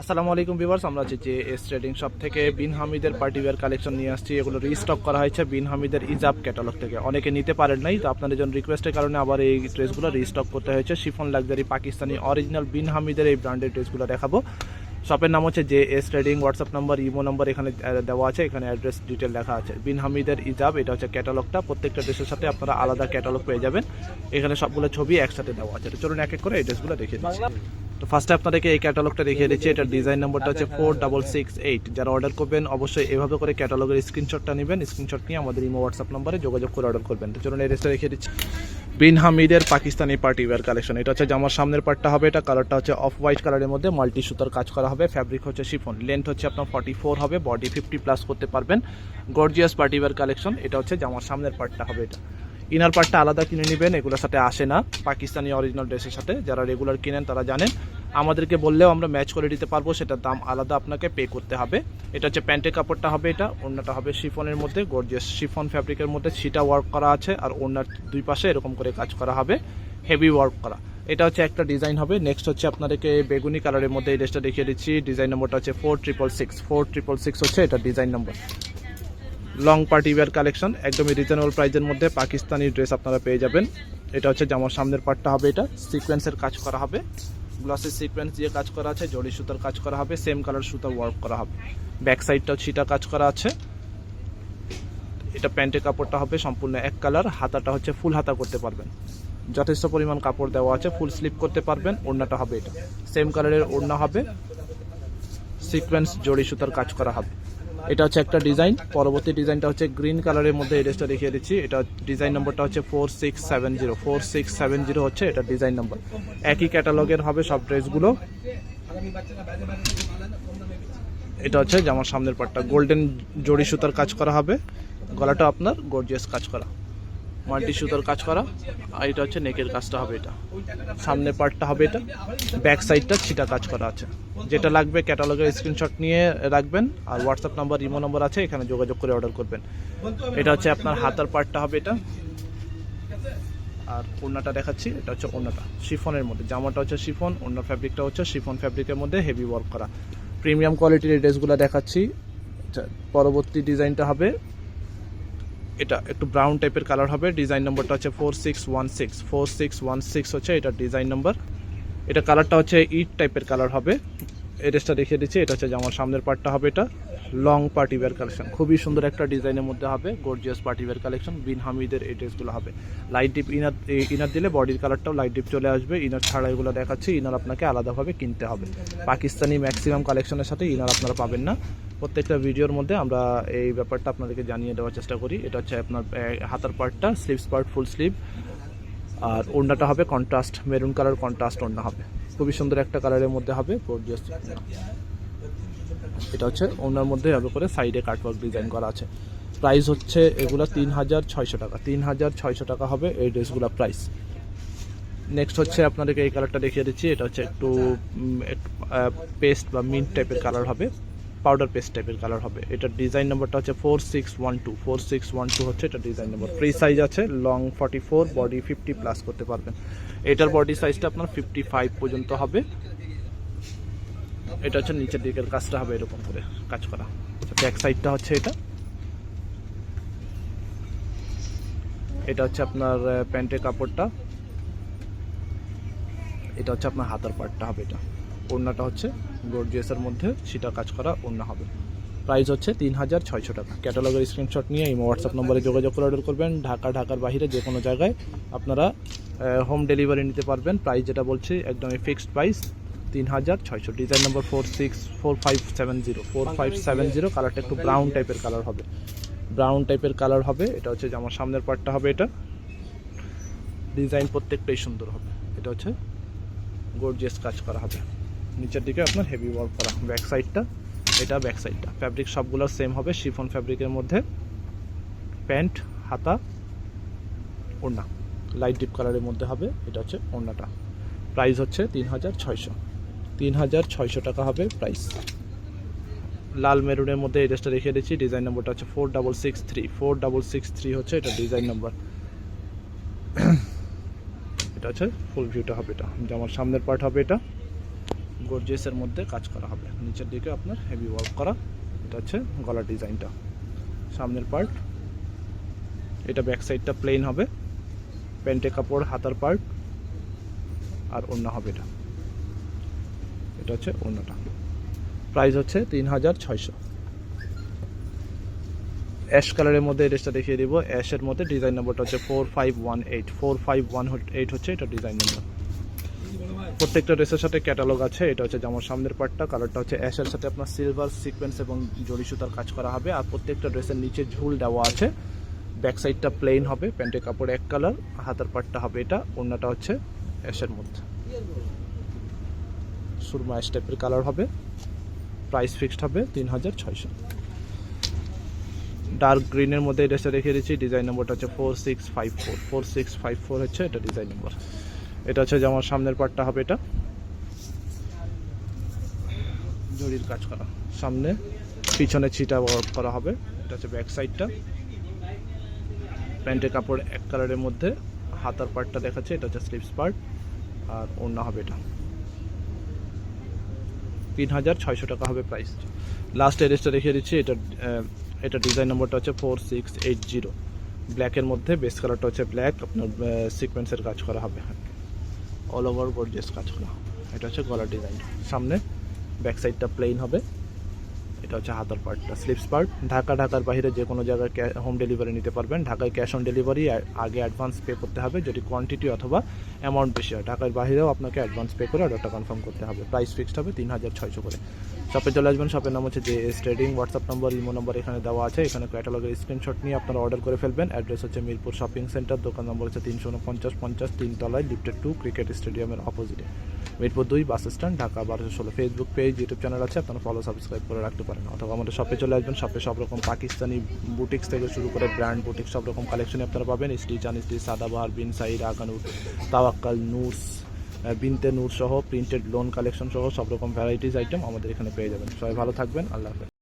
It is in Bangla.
আসসালামু আলাইকুম ভিউয়ার্স, আমরা আছি যে এস ট্রেডিং শপ থেকে বিন হামিদের পার্টি ওয়্যার কালেকশন নিয়ে আসছি। এগুলো রিস্টক করা হয়েছে বিন হামিদের ইজাব ক্যাটালগ থেকে। অনেকে নিতে পারেন নাই, তো আপনাদের জন্য রিকোয়েস্টের কারণে আবার এই ড্রেসগুলো রিস্টক করতে হয়েছে। শিফন লাক্সারি পাকিস্তানি অরিজিনাল বিন হামিদের এই ব্র্যান্ডের ড্রেসগুলো দেখাবো। শপের নাম হচ্ছে J S trading WhatsApp number imo number এখানে দেওয়া আছে। এখানে অ্যাড্রেস ডিটেল লেখা আছে। বিন হামিদের ইজাব এটা হচ্ছে ক্যাটালগটা প্রত্যেকটা ড্রেসের সাথে আপনারা আলাদা ক্যাটালগ পেয়ে যাবেন। এখানে সবগুলো ছবি একসাথে দেওয়া আছে। চলুন এক এক করে এই ড্রেসগুলো দেখিয়ে দিচ্ছি। তো ফার্স্টে আপনাদেরকে এই ক্যাটালগটা দেখিয়ে দিচ্ছি। এটার ডিজাইন নাম্বারটা হচ্ছে ফোর ডাবল সিক্স এইট যারা অর্ডার করবেন, অবশ্যই এভাবে করে ক্যাটালগের স্ক্রিনশটটা নেবেন। স্ক্রিনশট নিয়ে আমাদের ইমো হোয়াটসঅ্যাপ নম্বরে যোগাযোগ করে অর্ডার করবেন। তো চলুন এই ড্রেসটা দেখিয়ে দিচ্ছি। বিন হামিদের পাকিস্তানি পার্টি ওয়ার কালেকশন এটা হচ্ছে জামার সামনের পার্টটা হবে। এটা কালারটা হচ্ছে অফ হোয়াইট কালারের মধ্যে মাল্টি সুতার কাজ করা হবে। ফ্যাব্রিক হচ্ছে শিফন লেন্থ হচ্ছে আপনার ফর্টি ফোর হবে। বডি ফিফটি প্লাস করতে পারবেন। গর্জিয়াস পার্টি ওয়ার কালেকশন এটা হচ্ছে জামার সামনের পার্টটা হবে এটা। ইনার পার্টটা আলাদা কিনে নেবেন, এগুলোর সাথে আসে না। পাকিস্তানি অরিজিনাল ড্রেসের সাথে, যারা রেগুলার কিনেন তারা জানেন। আমাদেরকে বললেও আমরা ম্যাচ করে দিতে পারব, সেটার দাম আলাদা আপনাকে পে করতে হবে। এটা হচ্ছে প্যান্টের কাপড়টা হবে এটা, অন্যটা হবে শিফনের মধ্যে গর্জিয়াস শিফন ফ্যাব্রিকের মধ্যে, সিটা ওয়ার্ক করা আছে, আর অন্যার দুই পাশে এরকম করে কাজ করা হবে হেভি ওয়ার্ক করা। এটা হচ্ছে একটা ডিজাইন হবে নেক্সট হচ্ছে আপনাদেরকে বেগুনি কালারের মধ্যে এই ড্রেসটা দেখিয়ে দিচ্ছি। ডিজাইন নম্বরটা হচ্ছে four triple six four triple six হচ্ছে এটা design number long party wear collection একদমই রিজনেবল প্রাইজের মধ্যে পাকিস্তানি ড্রেস আপনারা পেয়ে যাবেন। এটা হচ্ছে জামার সামনের পার্টটা হবে এটা সিকোয়েন্সের কাজ করা হবে। গ্লাসের সিকোয়েন্স দিয়ে কাজ করা আছে, জড়ি সুতার কাজ করা হবে সেম কালার সুতার ওয়ার্ক করা হবে। ব্যাক সাইডটাও ছিটা কাজ করা আছে। এটা প্যান্টের কাপড়টা হবে সম্পূর্ণ এক কালার হাতাটা হচ্ছে ফুল হাতা করতে পারবেন। যথেষ্ট পরিমাণ কাপড় দেওয়া আছে ফুল স্লিপ করতে পারবেন, ওড়নাটা হবে এটা। সেম কালারের ওড়না হবে। সিকোয়েন্স জড়ি সুতার কাজ করা হবে। এটা হচ্ছে একটা ডিজাইন। পরবর্তী ডিজাইনটা হচ্ছে গ্রিন কালারের মধ্যে এই ড্রেসটা দেখিয়ে দিচ্ছি। এটা ডিজাইন নম্বরটা হচ্ছে four six seven zero. Four six seven zero হচ্ছে এটা ডিজাইন নম্বর। একই ক্যাটালগের হবে সব ড্রেসগুলো। এটা হচ্ছে জামার সামনের পাটটা। গোল্ডেন জড়ি সুতার কাজ করা হবে। গলাটা আপনার গর্জিয়াস কাজ করা। মাল্টি সুতার কাজ করা। আর এটা হচ্ছে নেকের কাজটা হবে এটা। সামনের পার্টটা হবে এটা। ব্যাক সাইডটা ছিটা কাজ করা আছে। যেটা লাগবে ক্যাটালগের স্ক্রিনশট নিয়ে রাখবেন। আর হোয়াটসঅ্যাপ নাম্বার ইমো নাম্বার আছে এখানে যোগাযোগ করে অর্ডার করবেন। এটা হচ্ছে আপনার হাতার পার্টটা হবে এটা। আর ওড়নাটা দেখাচ্ছি এটা হচ্ছে ওড়নাটা। শিফনের মধ্যে। জামাটা হচ্ছে শিফন অন্য ফ্যাব্রিকটা হচ্ছে শিফন ফ্যাব্রিকের মধ্যে হেভি ওয়ার্ক করা। প্রিমিয়াম কোয়ালিটির ড্রেসগুলো দেখাচ্ছি। আচ্ছা, পরবর্তী ডিজাইনটা হবে এটা একটু ব্রাউন টাইপের কালার হবে। ডিজাইন নম্বরটা হচ্ছে four six one six four six one six হচ্ছে এটা ডিজাইন নম্বর এটা কালারটা হচ্ছে ইট টাইপের কালার হবে। এই ড্রেসটা দেখিয়ে দিচ্ছি। এটা হচ্ছে জামার সামনের পার্টটা হবে এটা। লং পার্টি ওয়্যার কালেকশন খুবই সুন্দর একটা ডিজাইনের মধ্যে হবে। গর্জিয়াস পার্টি ওয়্যার কালেকশন বিন হামিদের এই ড্রেসগুলো হবে। লাইট ডিপ ইনার ইনার দিলে বডির কালারটাও লাইট ডিপ চলে আসবে। ইনার ছাড়া এগুলো দেখাচ্ছি। ইনার আপনাকে আলাদাভাবে কিনতে হবে। পাকিস্তানি ম্যাক্সিমাম কালেকশনের সাথে ইনার আপনারা পাবেন না। প্রত্যেকটা ভিডিওর মধ্যে আমরা এই ব্যাপারটা আপনাদেরকে জানিয়ে দেওয়ার চেষ্টা করি। এটা হচ্ছে আপনার হাতার পার্টটা স্লিভস পার্ট ফুল স্লিভ আর ওড়নাটা হবে কন্ট্রাস্ট মেরুন কালার কন্ট্রাস্ট ওড়না হবে। খুবই সুন্দর একটা কালারের মধ্যে হবে এটা হচ্ছে ওনার মধ্যে হবে করে সাইডে কাটওয়ার্ক ডিজাইন করা আছে। প্রাইস হচ্ছে এগুলো তিন হাজার ছয়শো টাকা। তিন হাজার ছয়শো টাকা হবে এই ড্রেসগুলো প্রাইস নেক্সট হচ্ছে আপনাদেরকে এই কালারটা দেখিয়ে দিচ্ছি। এটা হচ্ছে একটু পেস্ট বা মিন্ট টাইপের কালার হবে। পাউডার পেস্ট টাইপের কালার হবে। এটার ডিজাইন নাম্বারটা হচ্ছে four six one two four six one two হচ্ছে এটা ডিজাইন নাম্বার ফ্রি সাইজ আছে long forty four body fifty plus করতে পারবেন। এটার বডি সাইজটা আপনার ফিফটি ফাইভ পর্যন্ত হবে। এটা হচ্ছে নিচের দিকের কাজটা হবে এরকম করে কাজ করা। ব্যাক সাইডটা হচ্ছে এটা। এটা হচ্ছে আপনার প্যান্টের কাপড়টা। এটা হচ্ছে আপনার হাতার পার্টটা হবে এটা। ওড়নাটা হচ্ছে গর্জিয়াসের মধ্যে সেটা কাজ করা অন্য হবে। প্রাইস হচ্ছে তিন হাজার ছয়শো টাকা। ক্যাটালগের স্ক্রিনশট নিয়ে এই হোয়াটসঅ্যাপ নম্বরে যোগাযোগ করে অর্ডার করবেন। ঢাকা, ঢাকার বাইরে যে কোনো জায়গায় আপনারা হোম ডেলিভারি নিতে পারবেন। প্রাইস যেটা বলছি, একদমই ফিক্সড প্রাইস তিন হাজার ছয়শো। Design number four six four five seven zero four five seven zero কালারটা একটু ব্রাউন টাইপের কালার হবে। ব্রাউন টাইপের কালার হবে। এটা হচ্ছে যে আমার সামনের পার্টটা হবে এটা। ডিজাইন প্রত্যেকটাই সুন্দর হবে। এটা হচ্ছে গর্জিয়াস কাজ করা হবে। নিচের দিকে আপনার হেভি ওয়ার্ক করা ব্যাক সাইডটা এটা ব্যাক সাইডটা ফ্যাব্রিক সবগুলো সেম হবে শিফন ফ্যাব্রিকের মধ্যে। প্যান্ট হাতা, ওড়না। লাইট ডিপ কালারের মধ্যে হবে, এটা হচ্ছে ওড়নাটা। প্রাইস হচ্ছে তিন হাজার ছয়শো। তিন হাজার ছয়শো টাকা হবে প্রাইস লাল মেরুনের মধ্যে এই ড্রেসটা রেখে দিচ্ছি ডিজাইন নম্বরটা হচ্ছে four double six three four double six three হচ্ছে এটা ডিজাইন নম্বর এটা হচ্ছে ফুল ভিউটা হবে এটা। জামার সামনের পার্ট হবে এটা। গর্জিয়াসের মধ্যে কাজ করা হবে। নিচের দিকে আপনার হেভি ওয়ার্ক করা, এটা হচ্ছে গলার ডিজাইনটা সামনের পার্ট এটা ব্যাক সাইডটা প্লেন হবে। প্যান্টে কাপড়, হাতার পার্ট আর ওড়না হবে এটা। এটা হচ্ছে ওড়নাটা। প্রাইস হচ্ছে তিন হাজার ছয়শো। অ্যাশ কালারের মধ্যে ড্রেসটা দেখিয়ে দিব। অ্যাশের মধ্যে ডিজাইন নম্বরটা হচ্ছে four five one eight four five one eight হচ্ছে এটা ডিজাইন নাম্বার প্রত্যেকটা ড্রেসের সাথে ক্যাটালগ আছে, এটা হচ্ছে যেমন সামনের পার্টটা কালারটা হচ্ছে অ্যাশের সাথে আপনার সিলভার সিকোয়েন্স এবং জড়ি সুতার কাজ করা হবে। আর প্রত্যেকটা ড্রেসের নিচে ঝুল দেওয়া আছে। ব্যাক সাইডটা প্লেন হবে, প্যান্টের কাপড় এক কালার হাতার পার্টটা হবে এটা, ওড়নাটা হচ্ছে অ্যাশের মধ্যে। সুরমা টাইপের কালার হবে প্রাইস ফিক্সড হবে তিন হাজার ছয়শো ডার্ক গ্রিনের মধ্যে এই ড্রেসটা রেখে দিচ্ছি ডিজাইন নম্বরটা হচ্ছে four six five four four six five four হচ্ছে এটা ডিজাইন নম্বর এটা হচ্ছে যেমন সামনের পার্টটা হবে এটা। জরির কাজ করা। সামনে পিছনে ছিটা ওয়ার্ক করা হবে। এটা হচ্ছে ব্যাক সাইডটা প্যান্টের কাপড় এক কালারের মধ্যে। হাতার পার্টটা দেখাচ্ছে, এটা হচ্ছে স্লিপস পার্ট আর ওড়না হবে এটা। তিন হাজার ছয়শো টাকা হবে প্রাইস লাস্ট এড্রেসটা রেখে দিচ্ছি। এটা এটা ডিজাইন নম্বরটা হচ্ছে ফোর সিক্স এইট জিরো ব্ল্যাকের মধ্যে বেস কালারটা হচ্ছে ব্ল্যাক আপনার সিকোয়েন্সের কাজ করা হবে। অল ওভার গর্জেস কাজ করা। এটা হচ্ছে গলার ডিজাইন সামনে ব্যাক সাইডটা প্লেন হবে। এটা হচ্ছে হাতার পার্টটা স্লিপস পার্ট ঢাকা, ঢাকার বাইরে যে কোনো জায়গায় হোম ডেলিভারি নিতে পারবেন। ঢাকায় ক্যাশ অন ডেলিভারি আগে অ্যাডভান্স পে করতে হবে, যদি কোয়ান্টিটি অথবা অ্যামাউন্ট বেশি হয়। ঢাকার বাইরেও আপনাকে অ্যাডভান্স পে করে অর্ডারটা কনফার্ম করতে হবে। প্রাইস ফিক্সড হবে তিন হাজার ছয়শো করে। শপে চলে আসবেন শপের নাম হচ্ছে J S trading WhatsApp number imo number এখানে দেওয়া আছে। এখানে ক্যাটালগের স্ক্রিনশট নিয়ে আপনারা অর্ডার করে ফেলবেন। অ্যাড্রেস হচ্ছে মিরপুর শপিং সেন্টার দোকান নম্বর হচ্ছে তিনশো উনপঞ্চাশ, পঞ্চাশ, তিনতলায় লিফটেড টু ক্রিকেট স্টেডিয়ামের অপোজিটে মিরপুর দুই বাস স্ট্যান্ড ঢাকা বারোশো ষোলো ফেসবুক পেজ ইউটিউব চ্যানেল আছে। আপনারা ফলো সাবস্ক্রাইব করে রাখতে পারেন। অথবা আমাদের শপে চলে আসবেন। শপে সব রকম পাকিস্তানি বুটিক্স থেকে শুরু করে ব্র্যান্ড বুটিক সব রকম কালেকশন আপনারা পাবেন। Stitch unstitch Sadabahar Bin Saeed আকানুর তাওয়াক্কাল আহ, বিনতে নূর সহ প্রিন্টেড লোন কালেকশন সহ সব রকম ভ্যারাইটিস আইটেম আমাদের এখানে পেয়ে যাবেন। সবাই ভালো থাকবেন। আল্লাহ হাফেজ।